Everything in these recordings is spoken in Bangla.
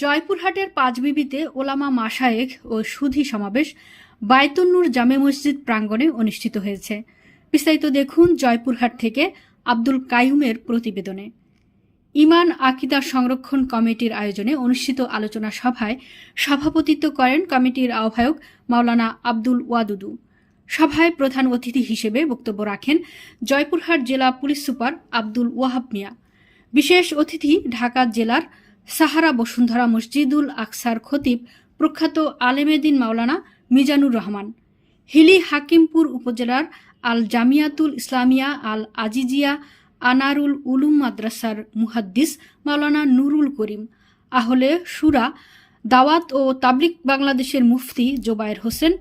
জয়পুরহাটের পাঁচবিবিতে ওলামা মাসায়েক ও সুধি সমাবেশ বায়তুন্নুর জামে মসজিদ প্রাঙ্গণে অনুষ্ঠিত হয়েছে। বিস্তারিত দেখুন জয়পুরহাট থেকে আব্দুল কাইয়ুমের প্রতিবেদনে। ইমান আকিদা সংরক্ষণ কমিটির আয়োজনে অনুষ্ঠিত আলোচনা সভায় সভাপতিত্ব করেন কমিটির আহ্বায়ক মাওলানা আব্দুল ওয়াদুদু। সভায় প্রধান অতিথি হিসেবে বক্তব্য রাখেন জয়পুরহাট জেলা পুলিশ সুপার আব্দুল ওয়াহাব মিয়া। বিশেষ অতিথি ঢাকা জেলার সাহারা বসুন্ধরা মসজিদুল আকসার খতিব প্রখ্যাত আলেমেদিন মাওলানা মিজানুর রহমান। হিলি হাকিমপুর উপজেলার আল জামিয়াতুল ইসলামিয়া আল আজিজিয়া আনারুল উলুম মাদ্রাসার মুহাদ্দিস মাওলানা নুরুল করিম। আহলে সুরা দাওয়াত ও তাবলিক বাংলাদেশের মুফতি জোবায়ের হোসেন।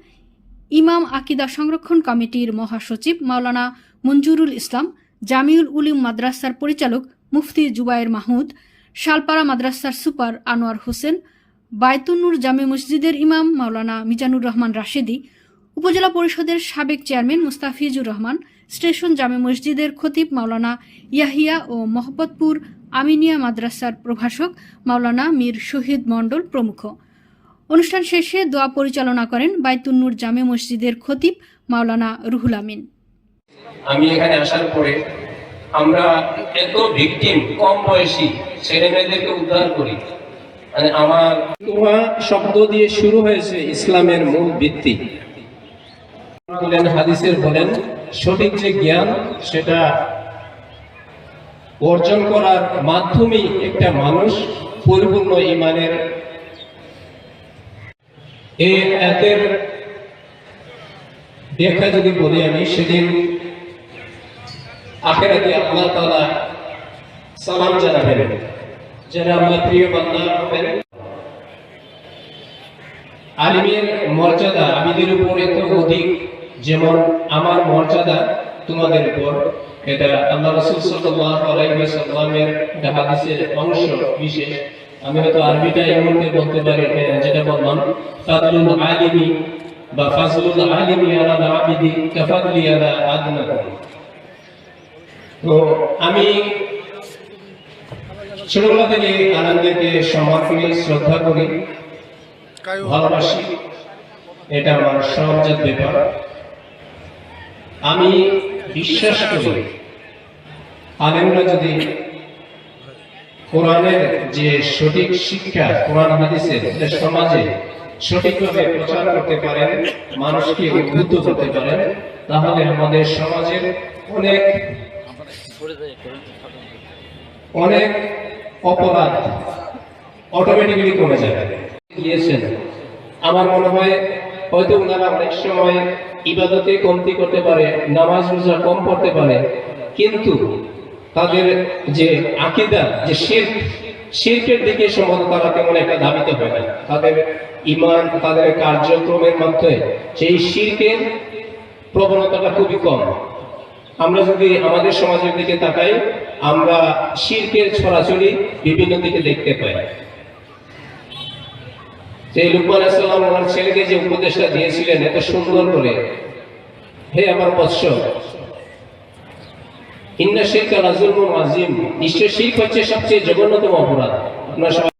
ইমাম আকিদা সংরক্ষণ কমিটির মহাসচিব মাওলানা মঞ্জুরুল ইসলাম। জামিউল উলিম মাদ্রাসার পরিচালক মুফতি জুবায়ের মাহমুদ। শালপাড়া মাদ্রাসার সুপার আনোয়ার হোসেন বায়তুনুর জামে মসজিদের ইমাম মাওলানা মিজানুর রহমান রাশেদি, উপজেলা পরিষদের সাবেক চেয়ারম্যান মুস্তাফিজুর রহমান, স্টেশন জামে মসজিদের খতিব মাওলানা ইয়াহিয়া ও মোহাম্মদপুর আমিনিয়া মাদ্রাসার প্রভাষক মাওলানা মীর শহীদ মণ্ডল প্রমুখ। অনুষ্ঠান শেষে দোয়া পরিচালনা করেন বাইতুন্নুর জামে মসজিদের খতিব মাওলানা রুহুল আমিন। আমি এখানে আসার পরে আমরা এত ভিকটিম কম বয়সী ছেলে মেয়েদেরকে উদ্ধার করি। মানে আমার তুহা শব্দ দিয়ে শুরু হয়েছে ইসলামের মূল ভিত্তি। বলেন, হাদিসের বলেন, সঠিক যে জ্ঞান, সেটা অর্জন করার মাধ্যমেই একটা মানুষ পরিপূর্ণ ইমানের এই এদের ব্যাখ্যা যদি বলি আমি, সেদিন আখেরাতে আল্লাহ তাআলা সালাম জানাবেন যারা আমার প্রিয় বান্দা হবেন আলিমের মর্যাদা আবিদের উপর এত অধিক যেমন আমার মর্যাদা তোমাদের উপর এটা আল্লাহ রাসূল সাল্লাল্লাহু আলাইহি ওয়াসাল্লামের হাদিসের অংশ বিশেষ আমি হয়তো আরবিটা এই মুহূর্তে বলতে পারি যেটা বললাম ফাদলুল আলিমি বা ফাজলুল আলিমি আলা আবিদি কাফাদলি আলা আদনাকুম তো আমি ছোটবেলা থেকে আনন্দকে সম্মান করি শ্রদ্ধা করি ভালোবাসি। এটা আমার সহজাত ব্যাপার। আমি বিশ্বাস করি আলেমরা যদি কোরআনের যে সঠিক শিক্ষা কোরআন হাদিসের এটা সমাজে সঠিকভাবে প্রচার করতে পারেন মানুষকে উদ্বুদ্ধ করতে পারেন তাহলে আমাদের সমাজের অনেক অনেক অপরাধ অটোমেটিক্যালি কমে যাবে আমার মনে হয় হয়তো ওনারা অনেক সময় ইবাদতে কমতি করতে পারে, নামাজ রোজা কম পড়তে পারে, কিন্তু তাদের যে আকিদা, যে শির শিল্পের দিকে সম্ভবত তারা তেমন একটা ধাবিত হয় না। তাদের ইমান তাদের কার্যক্রমের মধ্যে সেই শিল্পের প্রবণতাটা খুবই কম। আমরা যদি আমাদের সমাজের দিকে তাকাই, আমরা শিরকের ছড়াছড়ি বিভিন্ন দিকে দেখতে পাই। যে লুকমান আসসালাম ওনার ছেলেকে যে উপদেশটা দিয়েছিলেন, এত সুন্দর করে। হে আমার বৎস, ইন্না শিরকা রাজুল আজিম নিশ্চয় শিরক হচ্ছে সবচেয়ে জঘন্যতম অপরাধ। আপনারা